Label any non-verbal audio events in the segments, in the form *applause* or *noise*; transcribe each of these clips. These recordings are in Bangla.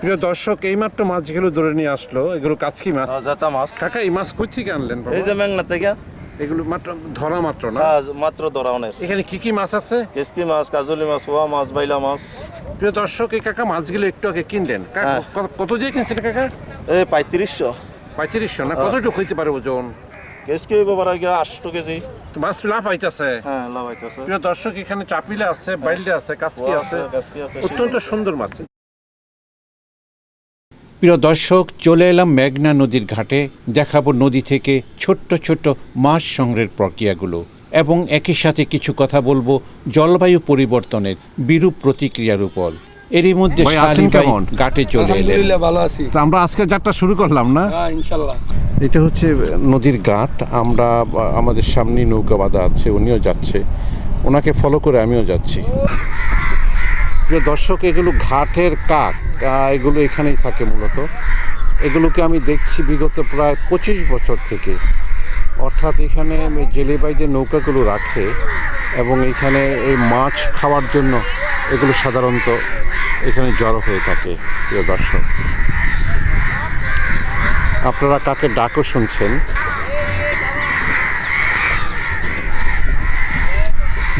প্রিয় দর্শক এইমাত্র মাছগুলো ধরে নিয়ে আসলো। এগুলো কাচকি মাছ? জাতা মাছ। কাকা এই মাছ কই থেকে আনলেন এই যে মেঘনা থেকে। এগুলো মাত্র ধরা মাত্র না? হ্যাঁ, মাত্র ধরা অনেক। এখানে কি কি মাছ আছে? কেসকি মাছ কাজলি মাছ ওয়া মাছ বাইলা মাছ। প্রিয় দর্শক এই কাকা মাছগুলো একটু আগে কিনলেন। হ্যাঁ। কত- দিয়ে কিনছেন কাকা? এই পঁয়ত্রিশশো। পঁয়ত্রিশশো না? কতটুকু হইতে পারে ওজন? কেসকি হইব পারা আটশো কেজি। মাছ লাভ হইতেছে? হ্যাঁ লাভ হইতেছে। প্রিয় দর্শক এখানে চাপিলে আছে বাইলে আছে কাচকি আছে। অত্যন্ত সুন্দর মাছ। প্রিয় দর্শক চলে এলাম মেঘনা নদীর ঘাটে। দেখাবো নদী থেকে ছোট্ট ছোট্ট মাছ সংগ্রহের প্রক্রিয়াগুলো এবং একই সাথে কিছু কথা বলব জলবায়ু পরিবর্তনের বিরূপ প্রতিক্রিয়ার উপর। এরই মধ্যে? ঘাটে চলে এলেন। ভালো আছি। আমরা আজকে যাত্রা শুরু করলাম না? হ্যাঁ ইনশাল্লাহ এটা হচ্ছে নদীর ঘাট। আমরা আমাদের সামনে নৌকা বাঁধা আছে উনিও যাচ্ছে। ওনাকে ফলো করে আমিও যাচ্ছি। প্রিয় দর্শক, এগুলো ঘাটের কাক এগুলো এখানেই থাকে মূলত। এগুলোকে আমি দেখছি বিগত প্রায় পঁচিশ বছর থেকে। অর্থাৎ এখানে জেলেবাইদের নৌকাগুলো রাখে এবং এখানে এই মাছ খাওয়ার জন্য এগুলো সাধারণত এখানে জড়ো হয়ে থাকে, প্রিয় দর্শক। আপনারা কাকে ডাকও শুনছেন?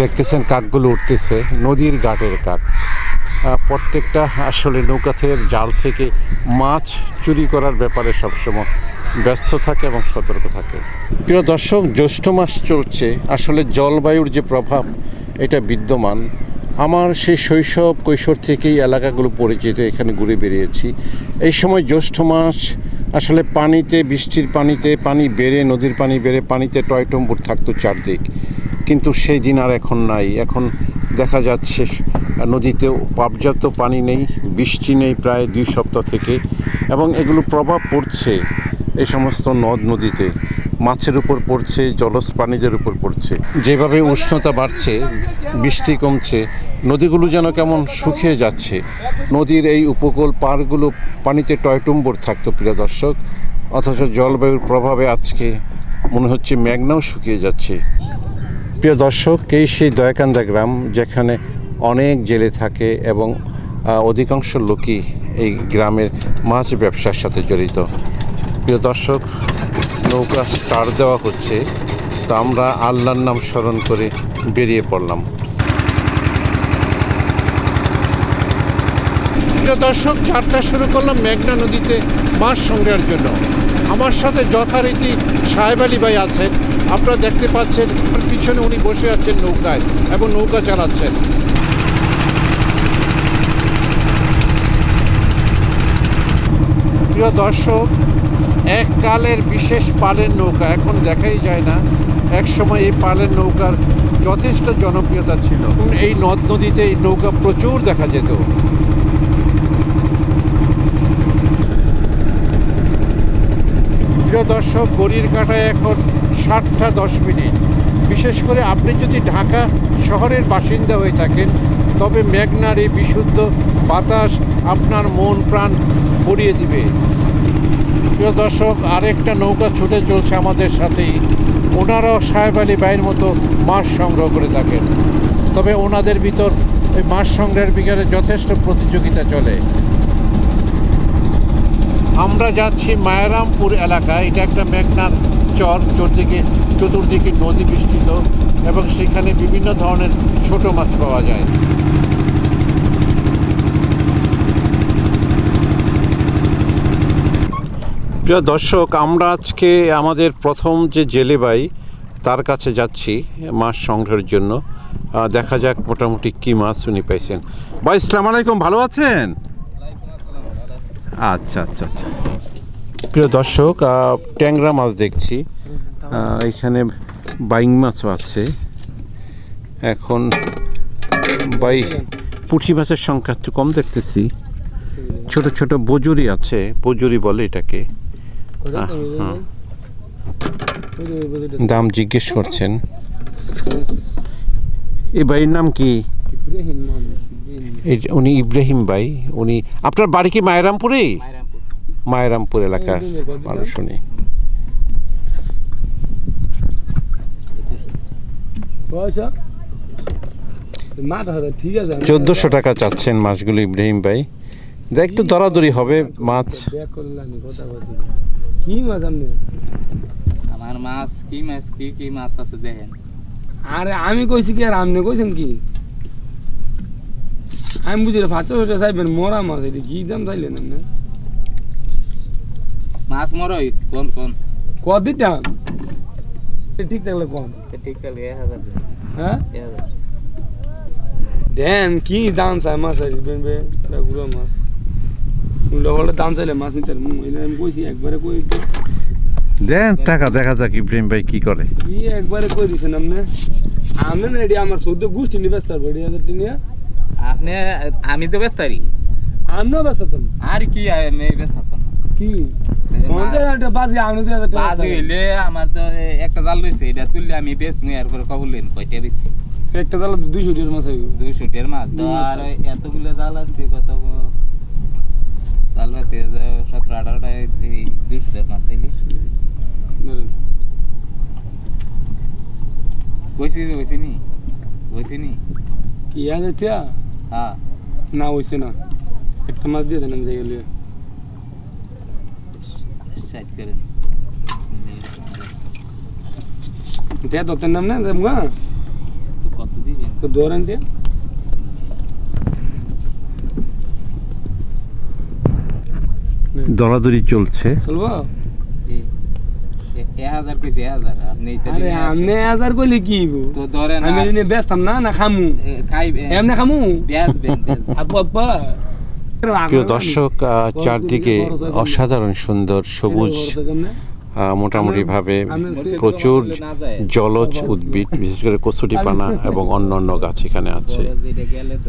দেখতেছেন কাকগুলো উঠতেছে, নদীর ঘাটের কাক। প্রত্যেকটা আসলে নৌকা থেকে জাল থেকে মাছ চুরি করার ব্যাপারে সবসময় ব্যস্ত থাকে এবং সতর্ক থাকে। প্রিয় দর্শক, জ্যৈষ্ঠ মাস চলছে। আসলে জলবায়ুর যে প্রভাব, এটা বিদ্যমান। আমার সেই শৈশব কৈশোর থেকেই এলাকাগুলো পরিচিত, এখানে ঘুরে বেরিয়েছি এই সময় জ্যৈষ্ঠ মাস, আসলে পানিতে, বৃষ্টির পানিতে, পানি বেড়ে, নদীর পানি বেড়ে, পানিতে টয় টয়টম্বুর থাকতো চারদিক। কিন্তু সেই দিন আর এখন নাই। এখন দেখা যাচ্ছে, নদীতে পর্যাপ্ত পানি নেই, বৃষ্টি নেই প্রায় দুই সপ্তাহ থেকে, এবং এগুলো প্রভাব পড়ছে এই সমস্ত নদ নদীতে। মাছের উপর পড়ছে, জলজ প্রাণীদের উপর পড়ছে। যেভাবে উষ্ণতা বাড়ছে, বৃষ্টি কমছে, নদীগুলো যেন কেমন শুকিয়ে যাচ্ছে। নদীর এই উপকূল পাড়গুলো পানিতে টয়টুম্বর থাকতো, প্রিয় দর্শক। অথচ জলবায়ুর প্রভাবে আজকে মনে হচ্ছে মেঘনাও শুকিয়ে যাচ্ছে। প্রিয় দর্শক, এই সেই দয়াকান্দা গ্রাম যেখানে অনেক জেলে থাকে এবং অধিকাংশ লোকই এই গ্রামের মাছ ব্যবসার সাথে জড়িত। প্রিয় দর্শক, নৌকা স্টার দেওয়া হচ্ছে, তো আমরা আল্লাহর নাম স্মরণ করে বেরিয়ে পড়লাম। প্রিয় দর্শক, যাত্রা শুরু করলাম মেঘনা নদীতে মাছ সংগ্রহের জন্য। আমার সাথে যথারীতি সাহেব আলী ভাই আছেন। আপনারা দেখতে পাচ্ছেন পিছনে উনি বসে আছেন নৌকায় এবং নৌকা চালাচ্ছেন। প্রিয় দর্শক, এককালের বিশেষ পালের নৌকা এখন দেখাই যায় না। এক সময় এই পালের নৌকার যথেষ্ট জনপ্রিয়তা ছিল। এই নদ নদীতে এই নৌকা প্রচুর দেখা যেত। দর্শক, গড়ির কাটায় এখন সাতটা দশ মিনিট। বিশেষ করে আপনি যদি ঢাকা শহরের বাসিন্দা হয়ে থাকেন, তবে মেঘনার এই বিশুদ্ধ বাতাস আপনার মন, প্রাণ ভরিয়ে দিবে। প্রিয় দর্শক, আরেকটা নৌকা ছুটে চলছে আমাদের সাথেই। ওনারাও সাহেব আলী ভাইয়ের মতো মাছ সংগ্রহ করে থাকেন। তবে ওনাদের ভিতর ওই মাছ সংগ্রহের বিকালে যথেষ্ট প্রতিযোগিতা চলে। আমরা যাচ্ছি মায়ারামপুর এলাকায়। এটা একটা মেঘনার চর চতুর্দিকে চতুর্দিকে নদী বিস্তৃত এবং সেখানে বিভিন্ন ধরনের ছোট মাছ পাওয়া যায়। প্রিয় দর্শক, আমরা আজকে আমাদের প্রথম যে জেলে ভাই তার কাছে যাচ্ছি মাছ সংগ্রহের জন্য। দেখা যাক মোটামুটি কি মাছ উনি পাইছেন। ভাই ইসলাম আলাইকুম, ভালো আছেন? আচ্ছা আচ্ছা আচ্ছা। প্রিয় দর্শক ট্যাংরা মাছ দেখছি। এখানে বাইং মাছও আছে। এখন বাই পুঁটি মাছের সংখ্যা একটু কম দেখতেছি। ছোট ছোট বজুরি আছে বজুরি বলে এটাকে। হ্যাঁ। দাম জিজ্ঞেস করছেন। এই ভাইয়ের নাম কি? এই উনি ইব্রাহিম ভাই উনি আপনার বাড়ি কি মায়েরামপুরে? মায়েরামপুর। এলাকার মানুষ উনি। পয়সা মা দাদা ঠিক আছে। চোদ্দোশো টাকা চাচ্ছেন মাছগুলো ইব্রাহিম ভাই। দেখ একটু দরাদরি হবে মাছ। ব্যাক কথা বলছি কি মাছ আপনি? আমার মাছ কি মাছ কি কি মাছ আছে দেখেন। আরে আমি কইছি কি আর আপনি কইছেন কি? আমি বুঝি পাঁচশো ছটা চাইবেন মরা মাছ এটি কি দাম চাইলেন আপনি। মাছ মরই কোন কোন কত দিতাম? এ ঠিক থাকলে কম। ঠিক চলে এক হাজার দেন, হ্যাঁ? দেন কি দাম চাই মাছ আর দিবেন বে? গুলো মাছ। পাল্টা দাম চাইলে মাছ নিতে আমি কইছি একবারে কই দেন টাকা দেখা যাক ইব্রাহিম ভাই কি করে। কি একবারে কই দিছেন আপনি? আপনি না এটি আমার সদ্য গোষ্ঠী ব্যস্ত পারব এটি হাজার নিয়ে। আপনি আমি তো ব্যস্ত আরি আমিও ব্যস্ত তো। আর কি আমি ব্যস্ত থাকতাম কি? বাজি হইলে আমার তো একটা জাল লইছে এটা তুললে আমি বেশ মুই আর করে কবল লইন কয়টা বেচছি একটা জালা দুইশো মাছ হইব। দুইশো টের মাছ তো আর এতগুলো জাল আনছি কত জাল বাতে সতেরো আঠারোটা দুইশো টের মাছ হইলি। কইছি কইছি নি কইছি নি। কি হ্যাঁ না হইছে না। একটা মাছ দিয়ে দেন আমি যাই গেলে সাইড করেন। নাম না দেবো গা তো কত দিবেন তো ধরেন দিয়ে। দরাদরি চলছে। চলবো এ হাজার কইছে এ হাজার আপনি হাজার কইলে কি তো ধরেন আমি এনে না না খামু। এ, খাইবে এমনি খামু? বেচবেন বেচবেন। আপু আপা প্রিয় দর্শক চারদিকে অসাধারণ সুন্দর সবুজ মোটামুটিভাবে প্রচুর জলজ উদ্ভিদ বিশেষ করে কচুরিপানা এবং অন্য অন্য গাছ এখানে আছে।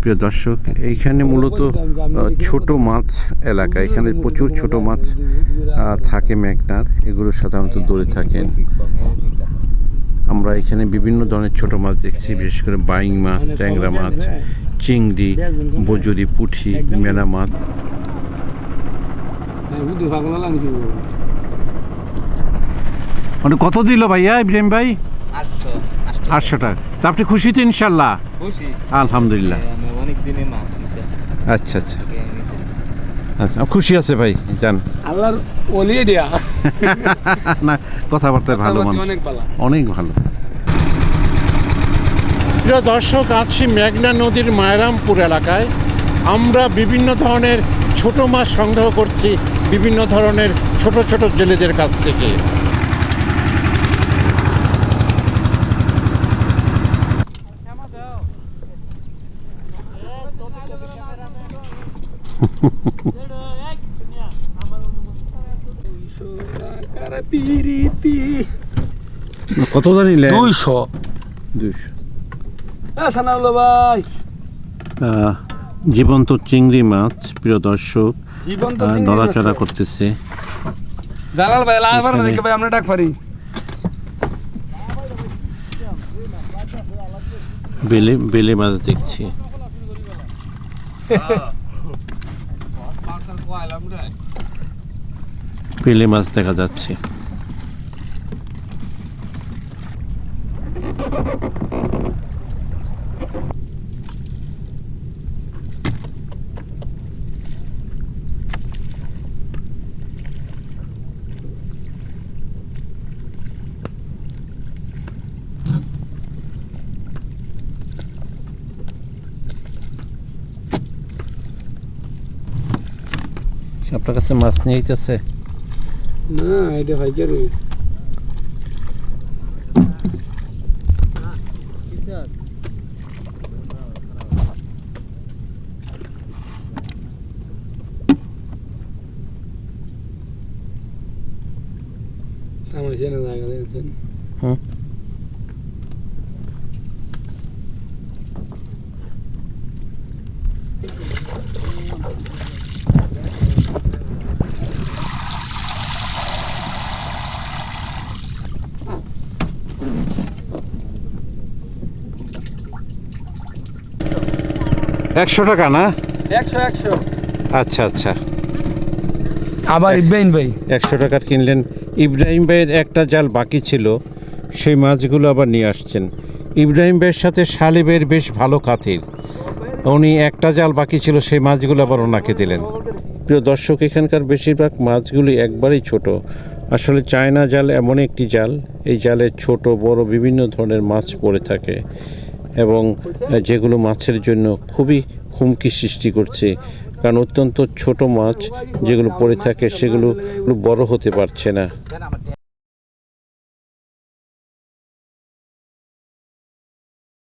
প্রিয় দর্শক এইখানে মূলত ছোট মাছ এলাকা। এখানে প্রচুর ছোট মাছ থাকে মেঘনার। এগুলো সাধারণত দৌড়ে থাকেন। হয়। আমরা এখানে বিভিন্ন ধরনের ছোট মাছ দেখছি বিশেষ করে বাইং মাছ ট্যাংরা মাছ চিংড়ি বজুরি পুঁঠি মেনা মাছ। মানে কত দিল ভাইয়া ইব্রাহিম ভাই? আটশো টাকা তা আপনি খুশি তো ইনশাল্লাহ? আলহামদুলিল্লাহ। নিতেছি। আচ্ছা আচ্ছা। আচ্ছা খুশি আছে ভাই জান। আল্লাহর ওলি দিয়া। *laughs* না কথাবার্তায় ভালো অনেক পালা অনেক ভালো। প্রিয় দর্শক আছি মেঘনা নদীর মায়রামপুর এলাকায় আমরা বিভিন্ন ধরনের ছোট মাছ সংগ্রহ করছি বিভিন্ন ধরনের ছোট ছোট জেলেদের কাছ থেকে। কত জানিলে? দুইশো। দুইশো। ভাই। জীবন্ত চিংড়ি মাছ প্রিয় দর্শক নড়াচড়া করতেছে। জালাল ভাই লাল পারেন দেখে ভাই আমরা ডাক পারি। বেলে বেলে মাছ দেখছি। *laughs* বেলে মাছ দেখা যাচ্ছে। আপনার কাছে মাছ নিয়ে আইতেছে না এটা হয় কে রে থামাইছে না জায়গা দেখছেন হুম। একশো টাকা না? একশো একশো। আচ্ছা আচ্ছা। আবার ইব্রাহিম ভাই। একশো টাকার কিনলেন। ইব্রাহিম ভাইয়ের একটা জাল বাকি ছিল। সেই মাছগুলো আবার নিয়ে আসছেন। ইব্রাহিম ভাইয়ের সাথে সালিবের বেশ ভালো খাতির। উনি একটা জাল বাকি ছিল সেই মাছগুলো আবার ওনাকে দিলেন। প্রিয় দর্শক এখানকার বেশিরভাগ মাছগুলি একবারেই ছোট। আসলে চায়না জাল এমন একটি জাল। এই জালে ছোট বড় বিভিন্ন ধরনের মাছ পড়ে থাকে। এবং যেগুলো মাছের জন্য খুবই হুমকি সৃষ্টি করছে। কারণ অত্যন্ত ছোট মাছ যেগুলো পড়ে থাকে সেগুলো বড় হতে পারছে না।